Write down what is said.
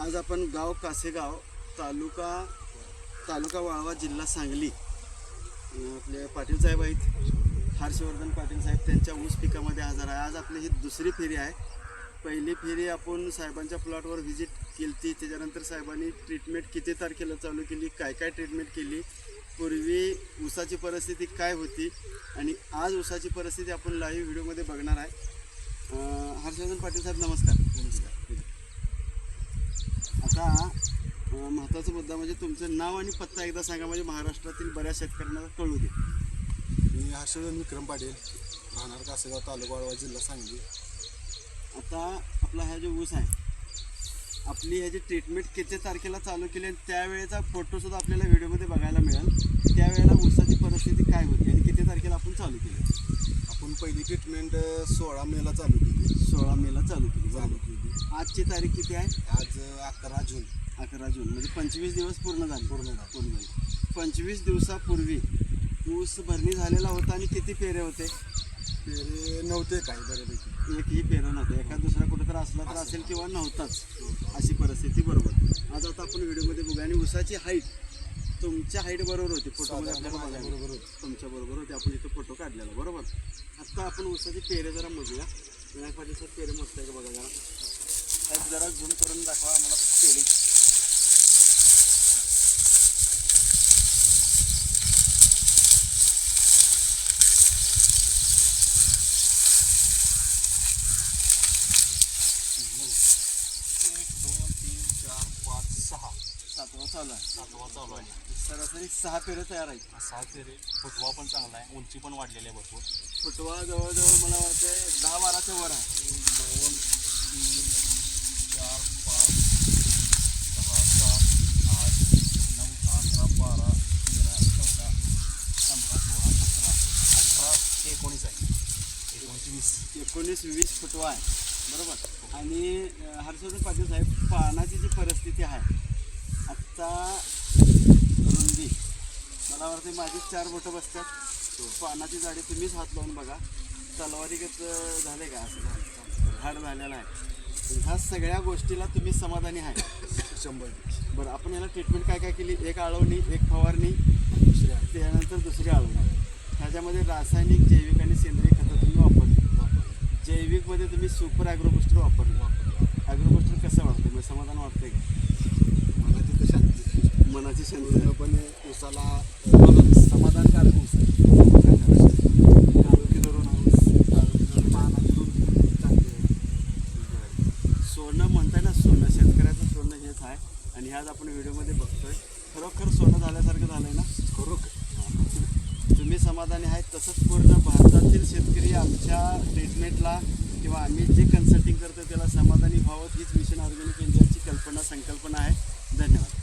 आज आपण गाव कासेगाव तालुका तालुका वाळवा जिल्हा सांगली. आपले पाटील साहेब आहेत हर्षवर्धन पाटील साहेब त्यांच्या ऊस पिकामध्ये आजार आहे. आज आपली ही दुसरी फेरी आहे. पहिली फेरी आपण साहेबांच्या प्लॉटवर व्हिजिट केली ती त्याच्यानंतर साहेबांनी ट्रीटमेंट किती तारखेला चालू केली काय काय ट्रीटमेंट केली पूर्वी ऊसाची परिस्थिती काय होती आणि आज ऊसाची परिस्थिती आपण लाईव्ह व्हिडिओमध्ये बघणार आहे. हर्षवर्धन पाटील साहेब नमस्कार. नमस्कार. महत्त्वाचा मुद्दा म्हणजे तुमचं नाव आणि पत्ता एकदा सांगा म्हणजे महाराष्ट्रातील बऱ्याच शेतकऱ्यांना कळू दे. मी हर्षवर्धन विक्रम पाटील राहणार कासेगाव तालुका वाळवा जिल्हा सांगली. आता आपला हा जो ऊस आहे आपली ह्याची ट्रीटमेंट किती तारखेला चालू केली आणि त्यावेळेचा फोटोसुद्धा आपल्याला व्हिडिओमध्ये बघायला मिळेल. त्यावेळेला ऊसाची परिस्थिती काय होती आणि किती तारखेला आपण चालू केली? आपण पहिली ट्रीटमेंट सोळा मेला चालू केली. सोळा मेला चालू केली. चालू केली. आजची तारीख किती आहे? आज अकरा जून. अकरा जून म्हणजे पंचवीस दिवस पूर्ण झाले. पूर्ण झाले. पूर्ण झाले. पंचवीस दिवसापूर्वी ऊस भरणी झालेला होता आणि किती फेरे होते? पेरे नव्हते काही बऱ्यापैकी. एकही फेरं नव्हतं. एखाद दुसरा कुठं तर असला तर असेल किंवा नव्हताच. अशी परिस्थिती बरोबर. आज आता आपण व्हिडिओमध्ये बघूया. आणि ऊसाची हाईट तुमच्या हाईट बरोबर होती. फोटोमध्ये आपल्याला बघायला होती. तुमच्या बरोबर होते. आपण इथं फोटो काढलेला. बरोबर? आता आपण ऊसाचे पेरे जरा मोजूया. विनायक पाटील सर पेरे मोजताय का बघा जरा. साहेब जरा झूम करून दाखवा आम्हाला पेरे एक दोन तीन चार पाच सहा सातवा चालू आहे. सातवा चालू आहे. सरासरी सहा पेरे तयार आहेत. सहा फेरे. फुटवा पण चांगला आहे. उंची पण वाढलेली आहे भरपूर. फुटवा जवळजवळ मला वाटतं दहा बाराच्या वर आहे. दोन तीन चार पाच सहा सात आठ नऊ अकरा बारा तेरा चौदा पंधरा सोळा सतरा अठरा एकोणीस आहे. एकोणीस वीस. एकोणीस वीस फुटवा आहे. बरोबर. आणि हर्षवर्धन पाटील साहेब पानाची जी परिस्थिती आत्ता रुंदी. मला वाटतं माझी चार बोटं बसतात. पानाची जाडी तुम्हीच हात लावून बघा. तलवारीगत झाले का? असं झाड झालेलं आहे. ह्या सगळ्या गोष्टीला तुम्ही समाधानी आहे. शंभर बरं आपण याला ट्रीटमेंट काय काय केली? एक आळवणी एक फवारणी दुसऱ्या त्यानंतर दुसरी आळवणी. ह्याच्यामध्ये रासायनिक जैविक आणि सेंद्रिय खतं तुम्ही वापरली. जैविकमध्ये तुम्ही सुपर ॲग्रोबुस्टर वापरलं. ॲग्रोबुस्टर कसं वाटतं म्हणजे समाधान वाटतंय का? मनाची शांती पूर्णपणे उसाला समाधानकारक ऊस आरोग्य धरून ऊस आरोग्य धरून चांगले सोनं म्हणताय ना सोनं शेतकऱ्याचं सोनं हेच आहे. आणि आज आपण व्हिडिओमध्ये बघतोय. खरोखर सोनं झाल्यासारखं झालं आहे ना? खरोखर. तुम्ही समाधानी आहेत तसंच पूर्ण भारतातील शेतकरी आमच्या ट्रीटमेंटला किंवा आम्ही जे कन्सल्टिंग करतो त्याला समाधानी व्हावं हीच मिशन ऑर्गॅनिक इंडियाची कल्पना संकल्पना आहे. धन्यवाद.